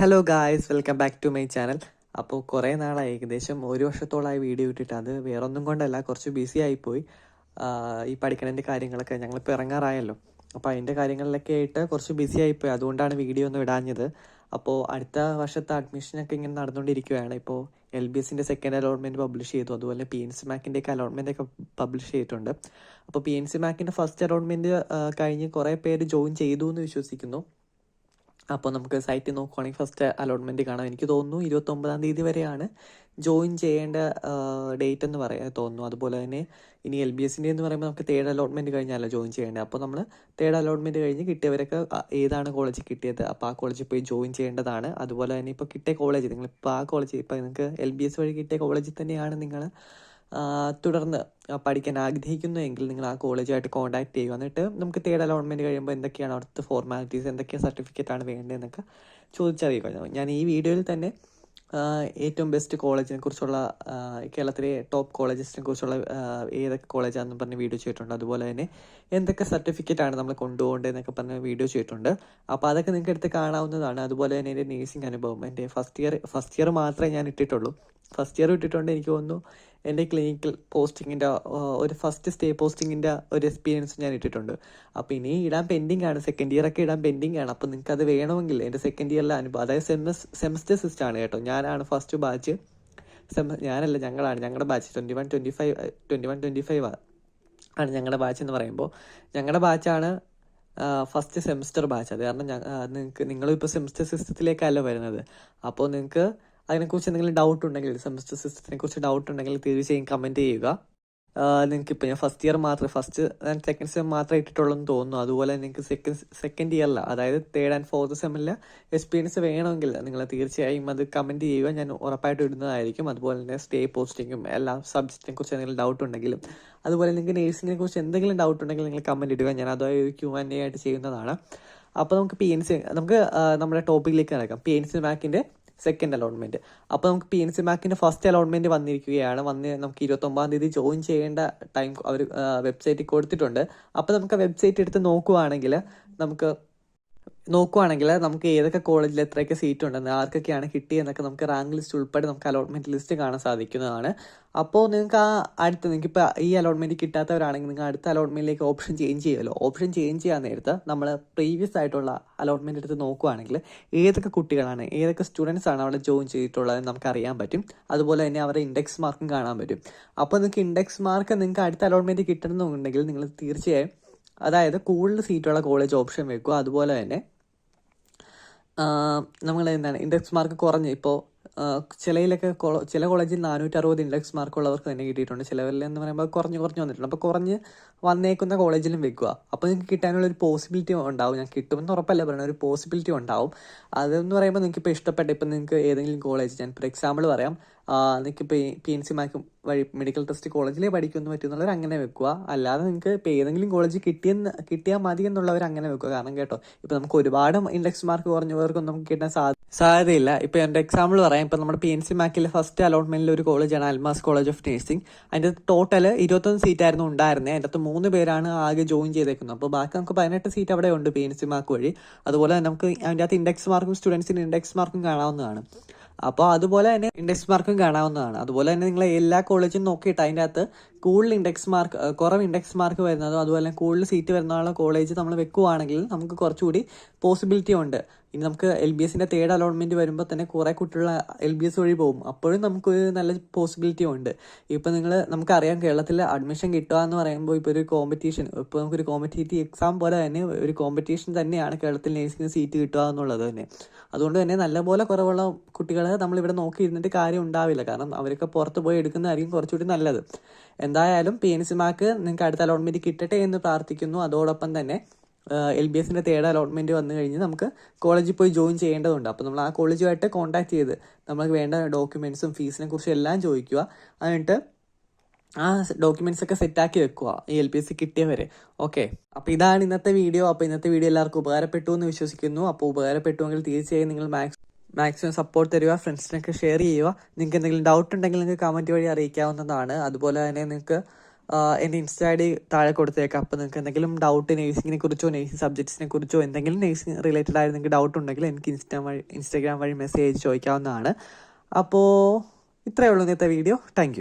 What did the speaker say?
Hello guys welcome back to my channel അപ്പോൾ കുറേ നാളായി. ഏകദേശം ഒരു വർഷത്തോളമായി വീഡിയോ ഇട്ടിട്ട്. അത് വേറൊന്നും കൊണ്ടല്ല. കുറച്ച് ബിസി ആയിപ്പോയി. ഈ പഠിക്കണതിന്റെ കാര്യങ്ങളൊക്കെ ഞങ്ങളിപ്പോൾ ഇറങ്ങാറായല്ലോ. അപ്പോൾ അതിന്റെ കാര്യങ്ങളിലൊക്കെ ആയിട്ട് കുറച്ച് ബിസി ആയിപ്പോയി. അതുകൊണ്ടാണ് വീഡിയോ ഒന്നും ഇടാഞ്ഞത്. അപ്പോൾ അടുത്ത വർഷത്തെ അഡ്മിഷനൊക്കെ ഇങ്ങനെ നടന്നുകൊണ്ടിരിക്കുകയാണ്. ഇപ്പോൾ എൽ ബി എസിന്റെ സെക്കൻഡ് അലോട്ട്മെന്റ് പബ്ലിഷ് ചെയ്തു. അതുപോലെ പി എൻ സി മാക്കിന്റെ ഒക്കെ അലോട്ട്മെന്റൊക്കെ പബ്ലിഷ് ചെയ്തിട്ടുണ്ട്. അപ്പോൾ പി എൻ സി മാക്കിന്റെ ഫസ്റ്റ് അലോട്ട്മെന്റ് കഴിഞ്ഞ് കുറേ പേര് ജോയിൻ ചെയ്തു എന്ന് വിശ്വസിക്കുന്നു. അപ്പോൾ നമുക്ക് സൈറ്റിൽ നോക്കുവാണെങ്കിൽ ഫസ്റ്റ് അലോട്ട്മെന്റ് കാണാം. എനിക്ക് തോന്നുന്നു ഇരുപത്തൊമ്പതാം തീയതി വരെയാണ് ജോയിൻ ചെയ്യേണ്ട ഡേറ്റ് എന്ന് പറയാൻ തോന്നുന്നു. അതുപോലെ തന്നെ ഇനി എൽ ബി എസിന്റെ എന്ന് പറയുമ്പോൾ നമുക്ക് തേർഡ് അലോട്ട്മെന്റ് കഴിഞ്ഞാലോ ജോയിൻ ചെയ്യേണ്ടത്. അപ്പോൾ നമ്മൾ തേർഡ് അലോട്ട്മെന്റ് കഴിഞ്ഞ് കിട്ടിയവരൊക്കെ ഏതാണ് കോളേജ് കിട്ടിയത്? അപ്പോൾ ആ കോളേജിൽ പോയി ജോയിൻ ചെയ്യേണ്ടതാണ്. അതുപോലെ തന്നെ ഇപ്പോൾ കിട്ടിയ കോളേജ് നിങ്ങളിപ്പോൾ ആ കോളേജ് ഇപ്പോൾ നിങ്ങൾക്ക് എൽ ബി എസ് വഴി കിട്ടിയ കോളേജിൽ തന്നെയാണ് നിങ്ങൾ തുടർന്ന് പഠിക്കാൻ ആഗ്രഹിക്കുന്നുവെങ്കിൽ നിങ്ങൾ ആ കോളേജുമായിട്ട് കോൺടാക്ട് ചെയ്യുക. എന്നിട്ട് നമുക്ക് തേർഡ് അലോൺമെന്റ് കഴിയുമ്പോൾ എന്തൊക്കെയാണ് അവിടുത്തെ ഫോർമാലിറ്റീസ് എന്തൊക്കെ സർട്ടിഫിക്കറ്റ് ആണ് വേണ്ടതെന്നൊക്കെ ചോദിച്ചറിയുക. ഞാൻ ഈ വീഡിയോയിൽ തന്നെ ഏറ്റവും ബെസ്റ്റ് കോളേജിനെ കുറിച്ചുള്ള കേരളത്തിലെ ടോപ്പ് കോളേജസിനെ കുറിച്ചുള്ള ഏതൊക്കെ കോളേജാണെന്ന് പറഞ്ഞ് വീഡിയോ ചെയ്തിട്ടുണ്ട്. അതുപോലെ തന്നെ എന്തൊക്കെ സർട്ടിഫിക്കറ്റ് ആണ് നമ്മൾ കൊണ്ടുപോകേണ്ടതെന്നൊക്കെ പറഞ്ഞ് വീഡിയോ ചെയ്തിട്ടുണ്ട്. അപ്പോൾ അതൊക്കെ നിങ്ങൾക്ക് എടുത്ത് കാണാവുന്നതാണ്. അതുപോലെ തന്നെ എന്റെ നേഴ്സിംഗ് അനുഭവം. എന്റെ ഫസ്റ്റ് ഇയർ ഫസ്റ്റ് ഇയർ മാത്രമേ ഞാൻ ഇട്ടിട്ടുള്ളൂ. ഫസ്റ്റ് ഇയർ ഇട്ടിട്ടുണ്ട് എനിക്ക് തോന്നുന്നു എന്റെ ക്ലിനിക്കൽ പോസ്റ്റിങ്ങിന്റെ ഒരു ഫസ്റ്റ് സ്റ്റേ പോസ്റ്റിങ്ങിന്റെ ഒരു എക്സ്പീരിയൻസ് ഞാൻ ഇട്ടിട്ടുണ്ട്. അപ്പോൾ ഇനി ഇടാൻ പെൻഡിങ് ആണ്. സെക്കൻഡ് ഇയർ ഒക്കെ ഇടാൻ പെൻഡിങ് ആണ്. അപ്പോൾ നിങ്ങൾക്ക് അത് വേണമെങ്കിൽ എന്റെ സെക്കൻഡ് ഇയറിലെ അനുഭവം അതായത് സെമസ് സെമസ്റ്റർ സിസ്റ്റാണ് കേട്ടോ. ഞാനാണ് ഫസ്റ്റ് ബാച്ച് സെമ ഞാനല്ല ഞങ്ങളാണ്. ഞങ്ങളുടെ batch twenty one twenty five twenty one twenty five ആണ് ഞങ്ങളുടെ ബാച്ച് എന്ന് പറയുമ്പോൾ. ഞങ്ങളുടെ ബാച്ചാണ് ഫസ്റ്റ് സെമസ്റ്റർ ബാച്ച് അത് കാരണം നിങ്ങൾക്ക് നിങ്ങളിപ്പോൾ സെമിസ്റ്റർ സിസ്റ്റത്തിലേക്കല്ല വരുന്നത്. അപ്പോൾ നിങ്ങൾക്ക് അതിനെക്കുറിച്ച് എന്തെങ്കിലും ഡൗട്ട് ഉണ്ടെങ്കിൽ സെമസ്റ്റർ സിസ്റ്റത്തിനെ കുറിച്ച് ഡൗട്ട് ഉണ്ടെങ്കിൽ തീർച്ചയായും കമന്റ് ചെയ്യുക. നിങ്ങൾക്ക് ഇപ്പോൾ ഞാൻ ഫസ്റ്റ് ഇയർ മാത്രമേ ഫസ്റ്റ് ആൻഡ് സെക്കൻഡ് സെം മാത്രമേ ഇട്ടിട്ടുള്ളൂ എന്ന് തോന്നുന്നു. അതുപോലെ നിങ്ങൾക്ക് സെക്കൻഡ് സെക്കൻഡ് ഇയറിൽ അതായത് തേർഡ് ആൻഡ് ഫോർത്ത് സെമ്മിൽ എക്സ്പീരിയൻസ് വേണമെങ്കിൽ നിങ്ങൾ തീർച്ചയായും അത് കമന്റ് ചെയ്യുക. ഞാൻ ഉറപ്പായിട്ട് ഇടുന്നതായിരിക്കും. അതുപോലെ തന്നെ സ്റ്റേ പോസ്റ്റിങ്ങും എല്ലാ സബ്ജക്റ്റിനെ കുറിച്ച് എന്തെങ്കിലും ഡൗട്ട് ഉണ്ടെങ്കിലും അതുപോലെ നിങ്ങൾക്ക് നേഴ്സിങ്ങിനെ കുറിച്ച് എന്തെങ്കിലും ഡൗട്ട് ഉണ്ടെങ്കിൽ നിങ്ങൾ കമന്റ് ഇടുക. ഞാൻ അതായത് ക്യൂ ആൻഡ് എ ആയിട്ട് ചെയ്യുന്നതാണ്. അപ്പോൾ നമുക്ക് പി എൻ സി നമുക്ക് നമ്മുടെ ടോപ്പിക്കിലേക്ക് നടക്കാം പി എൻ സി മാക്കിന്റെ സെക്കൻഡ് അലോട്ട്മെന്റ് അപ്പോൾ നമുക്ക് പി എൻ സി മാക്കിന്റെ ഫസ്റ്റ് അലോട്ട്മെന്റ് വന്നിരിക്കുകയാണ്. വന്ന് നമുക്ക് ഇരുപത്തൊമ്പതാം തീയതി ജോയിൻ ചെയ്യേണ്ട ടൈം അവർ വെബ്സൈറ്റിൽ കൊടുത്തിട്ടുണ്ട്. അപ്പോൾ നമുക്ക് വെബ്സൈറ്റ് എടുത്ത് നോക്കുവാണെങ്കിൽ നമുക്ക് നോക്കുവാണെങ്കിൽ നമുക്ക് ഏതൊക്കെ കോളേജിൽ എത്രയൊക്കെ സീറ്റ് ഉണ്ടെന്ന് ആർക്കൊക്കെയാണ് കിട്ടിയെന്നൊക്കെ നമുക്ക് റാങ്ക് ലിസ്റ്റ് ഉൾപ്പെടെ നമുക്ക് അലോട്ട്മെന്റ് ലിസ്റ്റ് കാണാൻ സാധിക്കുന്നതാണ്. അപ്പോൾ നിങ്ങൾക്ക് ആ അടുത്ത നിങ്ങൾക്ക് ഇപ്പോൾ ഈ അലോട്ട്മെന്റ് കിട്ടാത്തവരാണെങ്കിൽ നിങ്ങൾ അടുത്ത അലോട്ട്മെന്റിലേക്ക് ഓപ്ഷൻ ചേഞ്ച് ചെയ്യുമല്ലോ. ഓപ്ഷൻ ചേഞ്ച് ചെയ്യാൻ നേരത്ത് നമ്മൾ പ്രീവിയസ് ആയിട്ടുള്ള അലോട്ട്മെന്റ് എടുത്ത് നോക്കുവാണെങ്കിൽ ഏതൊക്കെ കുട്ടികളാണ് ഏതൊക്കെ സ്റ്റുഡൻസ് ആണ് അവിടെ ജോയിൻ ചെയ്തിട്ടുള്ളത് നമുക്ക് അറിയാൻ പറ്റും. അതുപോലെ തന്നെ അവരുടെ ഇൻഡെക്സ് മാർക്കും കാണാൻ പറ്റും. അപ്പോൾ നിങ്ങൾക്ക് ഇൻഡെക്സ് മാർക്ക് നിങ്ങൾക്ക് അടുത്ത അലോട്ട്മെന്റ് കിട്ടണമെന്നുണ്ടെങ്കിൽ നിങ്ങൾ തീർച്ചയായും അതായത് കൂടുതൽ സീറ്റുള്ള കോളേജ് ഓപ്ഷൻ വെക്കുക. അതുപോലെ തന്നെ നമ്മൾ എന്താണ് ഇൻഡെക്സ് മാർക്ക് കുറഞ്ഞ് ഇപ്പോൾ ചിലയിലൊക്കെ ചില കോളേജിൽ നാനൂറ്റി അറുപത് ഇൻഡെക്സ് മാർക്ക് ഉള്ളവർക്ക് തന്നെ കിട്ടിയിട്ടുണ്ട്. ചിലവരിൽ എന്ന് പറയുമ്പോൾ കുറഞ്ഞ് കുറഞ്ഞ് വന്നിട്ടുണ്ട്. അപ്പോൾ കുറഞ്ഞ് വന്നേക്കുന്ന കോളേജിലും വെക്കുക. അപ്പോൾ നിങ്ങൾക്ക് കിട്ടാനുള്ള ഒരു പോസിബിലിറ്റി ഉണ്ടാവും. ഞാൻ കിട്ടുമെന്ന് ഉറപ്പല്ല പറയുന്നത് ഒരു പോസിബിലിറ്റി ഉണ്ടാവും. അതെന്ന് പറയുമ്പോൾ നിങ്ങൾക്ക് ഇപ്പോൾ ഇഷ്ടപ്പെട്ട ഇപ്പം നിങ്ങൾക്ക് ഏതെങ്കിലും കോളേജ് ഞാൻ ഫോർ എക്സാമ്പിൾ പറയാം നിങ്ങൾക്ക് പി എൻ സി മാർക്ക് വഴി മെഡിക്കൽ ടെസ്റ്റ് കോളേജിലേ പഠിക്കുമെന്ന് പറ്റുന്നുള്ളവർ അങ്ങനെ വെക്കുക. അല്ലാതെ നിങ്ങൾക്ക് ഇപ്പോൾ ഏതെങ്കിലും കോളേജ് കിട്ടിയെന്ന് കിട്ടിയാൽ മതി എന്നുള്ളവർ അങ്ങനെ വെക്കുക. കാരണം കേട്ടോ ഇപ്പോൾ നമുക്ക് ഒരുപാട് ഇൻഡെക്സ് മാർക്ക് കുറഞ്ഞവർക്കൊന്നും നമുക്ക് കിട്ടാൻ സാധ്യത സാധ്യതയില്ല. ഇപ്പോൾ എന്റെ എക്സാമ്പിൾ പറയാം. ഇപ്പോൾ നമ്മുടെ പി എൻ സി മാക്കിലെ ഫസ്റ്റ് അലോട്ട്മെന്റിൽ ഒരു കോളേജാണ് അൽമാസ് കോളേജ് ഓഫ് നഴ്സിംഗ് അതിന്റെ ടോട്ടൽ ഇരുപത്തൊന്ന് സീറ്റായിരുന്നു ഉണ്ടായിരുന്നത് അതിന്റെ അകത്ത് മൂന്ന് പേരാണ് ആകെ ജോയിൻ ചെയ്തേക്കുന്നത്. അപ്പോൾ ബാക്കി നമുക്ക് പതിനെട്ട് സീറ്റ് അവിടെ ഉണ്ട് പി എൻ സി മാർക്ക് വഴി. അതുപോലെ നമുക്ക് അതിന്റെ അകത്ത് ഇൻഡെക്സ് മാർക്കും സ്റ്റുഡൻസിന് ഇൻഡെക്സ് മാർക്കും കാണാവുന്നതാണ്. അപ്പോൾ അതുപോലെ തന്നെ ഇൻഡെക്സ് മാർക്കും കാണാവുന്നതാണ്. അതുപോലെ തന്നെ നിങ്ങൾ എല്ലാ കോളേജും നോക്കിയിട്ട് അതിന്റെ അകത്ത് കൂടുതൽ ഇൻഡെക്സ് മാർക്ക് കുറവ് ഇൻഡെക്സ് മാർക്ക് വരുന്നതും അതുപോലെ കൂടുതൽ സീറ്റ് വരുന്നതുള്ള കോളേജ് നമ്മൾ വെക്കുവാണെങ്കിൽ നമുക്ക് കുറച്ചുകൂടി പോസിബിലിറ്റി ഉണ്ട്. ഇനി നമുക്ക് എൽ ബി എസിന്റെ തേർഡ് അലോട്ട്മെന്റ് വരുമ്പോൾ തന്നെ കുറേ കുട്ടികൾ എൽ ബി എസ് വഴി പോകും. അപ്പോഴും നമുക്കൊരു നല്ല പോസിബിലിറ്റി ഉണ്ട്. ഇപ്പോൾ നിങ്ങൾ നമുക്കറിയാം കേരളത്തിൽ അഡ്മിഷൻ കിട്ടുക എന്ന് പറയുമ്പോൾ ഇപ്പോൾ ഒരു കോമ്പറ്റീഷൻ ഇപ്പോൾ നമുക്കൊരു കോമ്പറ്റേറ്റീവ് എക്സാം പോലെ തന്നെ ഒരു കോമ്പറ്റീഷൻ തന്നെയാണ് കേരളത്തിൽ നേഴ്സിംഗ് സീറ്റ് കിട്ടുക എന്നുള്ളത് തന്നെ. അതുകൊണ്ട് തന്നെ നല്ലപോലെ കുറവുള്ള കുട്ടികളെ നമ്മളിവിടെ നോക്കിയിരുന്നിട്ട് കാര്യം ഉണ്ടാവില്ല. കാരണം അവരൊക്കെ പുറത്ത് പോയി എടുക്കുന്നതായിരിക്കും കുറച്ചുകൂടി നല്ലത്. എന്തായാലും പി എൻ സി മാർക്ക് നിങ്ങൾക്ക് അടുത്ത അലോട്ട്മെന്റ് കിട്ടട്ടെ എന്ന് പ്രാർത്ഥിക്കുന്നു. അതോടൊപ്പം തന്നെ എൽ ബി എസിന്റെ തേർഡ് അലോട്ട്മെന്റ് വന്നു കഴിഞ്ഞ് നമുക്ക് കോളേജിൽ പോയി ജോയിൻ ചെയ്യേണ്ടതുണ്ട്. അപ്പോൾ നമ്മൾ ആ കോളേജുമായിട്ട് കോൺടാക്ട് ചെയ്ത് നമുക്ക് വേണ്ട ഡോക്യുമെന്റ്സും ഫീസിനെ കുറിച്ചും എല്ലാം ചോദിക്കുക. എന്നിട്ട് ആ ഡോക്യുമെന്റ്സ് ഒക്കെ സെറ്റാക്കി വെക്കുക ഈ എൽ പി എസ് സി കിട്ടിയവരെ. ഓക്കെ അപ്പോൾ ഇതാണ് ഇന്നത്തെ വീഡിയോ അപ്പോൾ ഇന്നത്തെ വീഡിയോ എല്ലാവർക്കും ഉപകാരപ്പെട്ടു എന്ന് വിശ്വസിക്കുന്നു. അപ്പോൾ ഉപകാരപ്പെട്ടുവെങ്കിൽ തീർച്ചയായും നിങ്ങൾ മാക്സ് മാക്സിമം സപ്പോർട്ട് തരിക ഫ്രണ്ട്സിനൊക്കെ ഷെയർ ചെയ്യുക. നിങ്ങൾക്ക് എന്തെങ്കിലും ഡൗട്ട് ഉണ്ടെങ്കിൽ നിങ്ങൾക്ക് കമന്റ് വഴി അറിയിക്കാവുന്നതാണ്. അതുപോലെ തന്നെ നിങ്ങൾക്ക് എന്റെ ഇൻസ്റ്റ ഐ ഡി താഴെ കൊടുത്തേക്കാം. അപ്പോൾ നിങ്ങൾക്ക് എന്തെങ്കിലും ഡൗട്ട് നേഴ്സിങ്ങിനെ കുറിച്ചോ നേഴ്സിംഗ് സബ്ജക്ട്സിനെ കുറിച്ചോ എന്തെങ്കിലും നേഴ്സിംഗ് റിലേറ്റഡ് ആയ നിങ്ങൾക്ക് ഡൗട്ട് ഉണ്ടെങ്കിൽ എനിക്ക് ഇൻസ്റ്റാ വഴി ഇൻസ്റ്റാഗ്രാം വഴി മെസ്സേജ് ചോദിക്കാവുന്നതാണ് അപ്പോൾ ഇത്രയേ ഉള്ളൂ ഇന്നത്തെ വീഡിയോ താങ്ക്